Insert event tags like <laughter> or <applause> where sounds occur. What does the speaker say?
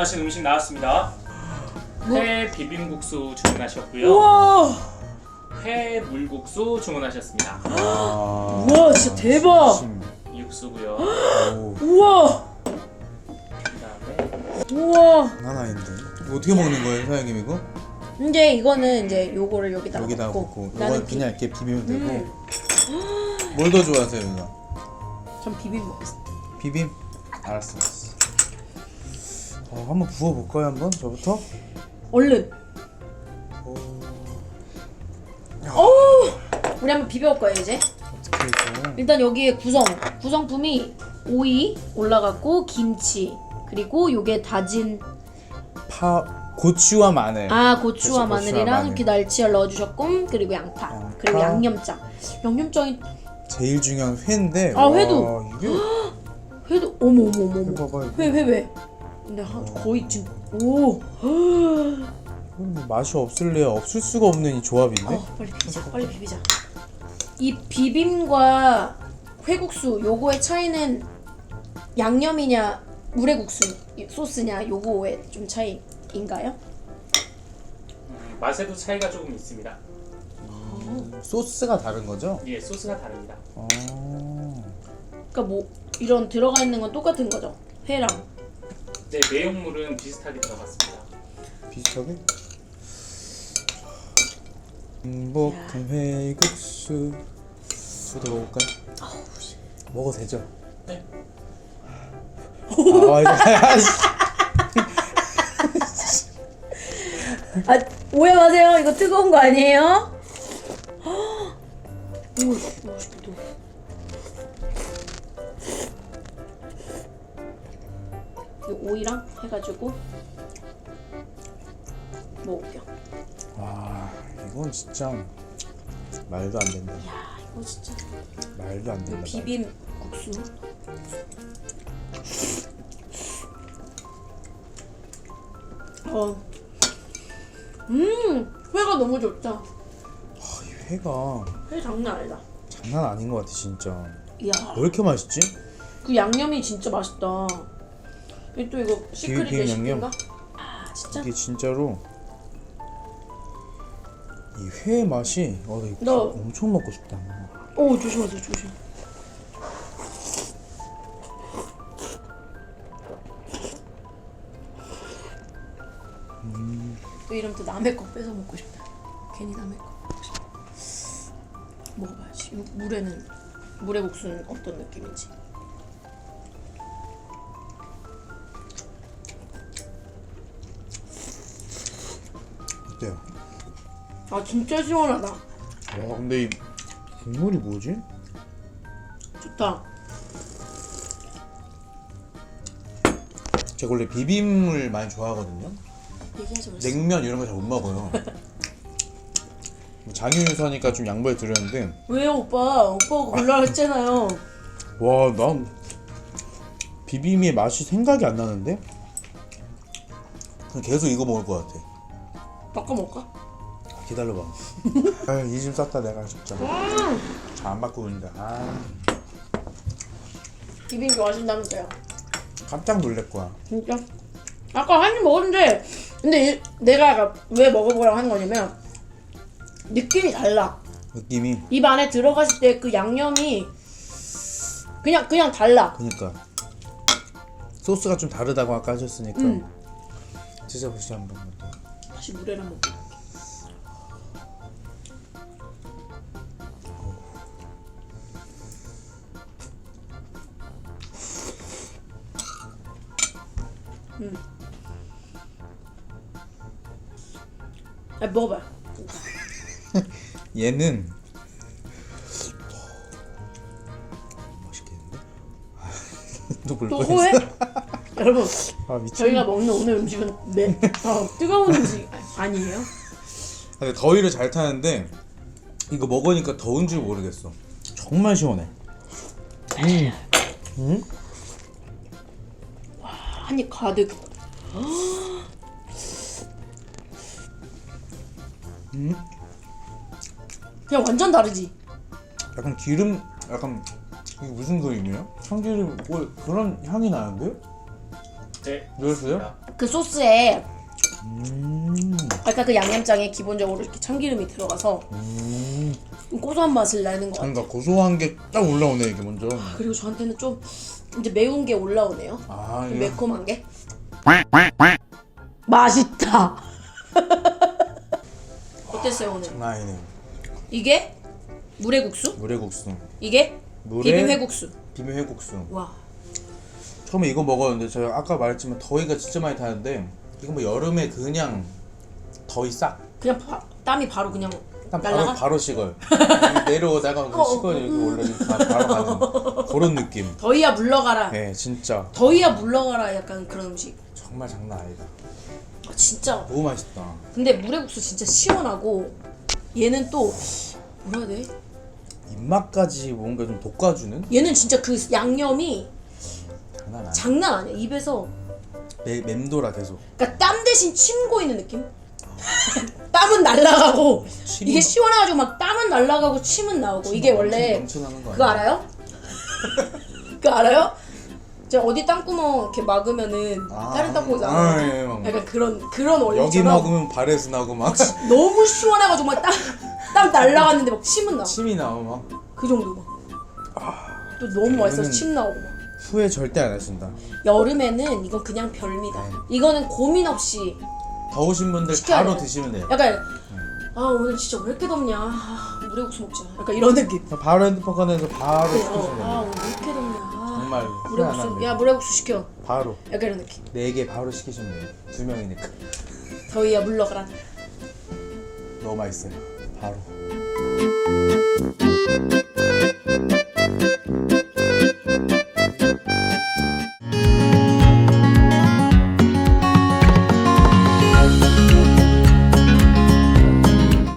주문하신 음식 나왔습니다. 뭐? 회 비빔국수 주문하셨고요. 우와 회 물국수 주문하셨습니다. 아, 우와 진짜 대박 심. 육수고요. 오, <gasps> 우와 그다음에 우와 장난 아닌데. 이거 어떻게 먹는 거예요, 사장님 이거? 이제 이거는 이제 요거를 여기다가 여기다 넣고 붓고 나는 이건 그냥 이렇게 비비면 되고. 음. 뭘더 좋아하세요, 누나? 비, 전 비빔 먹겠습니다 비빔? 알았어, 알았어. 어, 한번 부어볼까요, 한번? 저부터? 얼른 오, 어우 우리 한번 비벼볼 거예요 이제 어떻게 해서? 일단 여기에 구성 구성품이 오이 올라갔고 김치 그리고 요게 다진 파, 고추와 마늘. 아 고추와 그래서 고추와 마늘이랑 마늘. 이렇게 날치알 넣어주셨고 그리고 양파, 양파. 그리고 양념장 양념장이 제일 중요한 회인데. 아, 회도. 와, 이게 <gasps> 회도 어머 어머 어머 회 어머 봐봐. 회회회 근데 한, 거의 지금 오 이건 뭐 맛이 없을래야 없을 수가 없는 이 조합인데. 어, 빨리 비비자 빨리 비비자 이 비빔과 회국수 요거의 차이는 양념이냐 물회국수 소스냐 요거의 좀 차이인가요? 음, 맛에도 차이가 조금 있습니다. 소스가 다른 거죠? 예, 소스가 다릅니다. 어. 그러니까 뭐 이런 들어가 있는 건 똑같은 거죠 회랑 네, 내용물은 비슷하게 들어갔습니다. 비슷하게? 행복한 회국수 저도 먹을까요? 먹어도 되죠? 네. 아, 아이씨. 아 오해 마세요 이거 뜨거운 거 아니에요? 오 맛있다 오이랑 해가지고 먹을게요. 와 이건 진짜 말도 안 된다. 야 이거 진짜 말도 안 된다 비빔 국수? 어. 음 회가 너무 좋다. 아, 이 회가 회 장난 아니다. 장난 아닌 것 같아 진짜. 이야. 왜 이렇게 맛있지? 그 양념이 진짜 맛있다 이게 또 이거 시크릿 비빔 레시피인가? 양념? 아 진짜? 이게 진짜로 이 회 맛이 어, 나 이거 너- 엄청 먹고 싶다 오 조심하세요 조심 또 이러면 또 남의 거 뺏어 먹고 싶다 괜히 남의 거 먹고 싶다 먹어봐야지 무- 물에는 물의 국수는 어떤 느낌인지 어때요? 아 진짜 시원하다. 와 근데 이 국물이 뭐지? 좋다. 제가 원래 비빔을 많이 좋아하거든요. 얘기하지 냉면 이런 거 잘 못 먹어요. <laughs> 장유유서니까 좀 양보해 드렸는데. 왜요 오빠? 오빠가 골라 했잖아요. 와 난 비빔의 맛이 생각이 안 나는데? 그냥 계속 이거 먹을 것 같아 바꿔 먹을까? 기다려봐. <laughs> 이좀 쌌다 내가 진짜. 안 바꾸는데. 아. 비빔 좋아하신다면서요? 깜짝 놀랄 거야. 진짜? 아까 한 입 먹었는데 근데 이- 내가 왜 먹어보라고 하는 거냐면 느낌이 달라. 느낌이? 입 안에 들어갔을 때 그 양념이 그냥 그냥 달라. 그니까. 소스가 좀 다르다고 아까 하셨으니까. 음. 드셔보시죠 한 번 다시 물에랑 먹자 음. 아 먹어봐 <laughs> 얘는 맛있겠는데? <laughs> 또 호해? <laughs> 여러분 아 미친 저희가 먹는 오늘 음식은 매, 어, 뜨거운 음식 아니에요? 근데 더위를 잘 타는데 이거 먹으니까 더운 줄 모르겠어. 정말 시원해. 음. 음? 한입 가득 음? 그냥 완전 다르지? 약간 기름, 약간 이게 무슨 그림이에요? 참기름 뭐 그런 향이 나는데요? 네. 누르세요? 그 소스에 음. 아까 그 양념장에 기본적으로 이렇게 참기름이 들어가서 음. 고소한 맛을 내는 것 같아요. 뭔가 고소한 게 딱 올라오네 이게 먼저. 그리고 저한테는 좀 이제 매운 게 올라오네요. 아 좀 이거 매콤한 게. 맛있다. <laughs> 어땠어요 오늘? 장난 아니네. 이게 물회국수? 물회국수. 이게 물회 비빔회국수. 비빔 회국수. 와. 처음에 이거 먹었는데 제가 아까 말했지만 더위가 진짜 많이 타는데 이거 뭐 여름에 그냥 더위 싹. 그냥 바, 땀이 바로 그냥 딱 바로 날라가? 바로 식어요. <laughs> 내려오다가 그 어, 식어요 이렇게 올라면 다 바로 가는 그런 느낌. 더위야 물러가라. 네 진짜 더위야 물러가라 약간 그런 음식. 정말 장난 아니다. 아, 진짜. 너무 맛있다. 근데 물회국수 진짜 시원하고 얘는 또 뭐라 해야 돼? 입맛까지 뭔가 좀 돋궈주는 얘는 진짜 그 양념이 장난 아니야. 장난 아니야. 입에서 매, 맴돌아 계속. 그러니까 땀 대신 침 고이는 느낌? <laughs> 땀은 날라가고 침이 이게 막- 시원해가지고 막 땀은 날라가고 침은 나오고 이게 원래 넘쳐나는 거 그거 아니야? 알아요? <laughs> 그거 알아요? 제가 어디 땅구멍 이렇게 막으면은 아, 다른 땅구멍이 아, 나와요. 예, 막 약간 그런 그런 여기 원리처럼 먹으면 발에서 나고 막 <laughs> 너무 시원해가지고 막땀땀 날라갔는데 막 침은 나와. 침이 나고 막 그 정도 막. 또 너무 맛있어서 침 나오고 막. 후회 절대 안 하신다. 여름에는 이건 그냥 별미다. 네. 이거는 고민 없이 더우신 분들 시켜야 바로 돼. 드시면 돼요. 약간 아 오늘 진짜 왜 이렇게 덥냐 아, 물회국수 먹자 약간 이런 느낌 바로 핸드폰 꺼내서 바로 어, 시키시면 아 돼요. 오늘 왜 이렇게 덥냐 아, 정말 후회 안 물회국수 합니다. 야 물회국수 시켜 바로 약간 이런 느낌 네 개 바로 시키시면 돼요. 두 명이니까 더위야 물러가라 너무 맛있어요. 바로.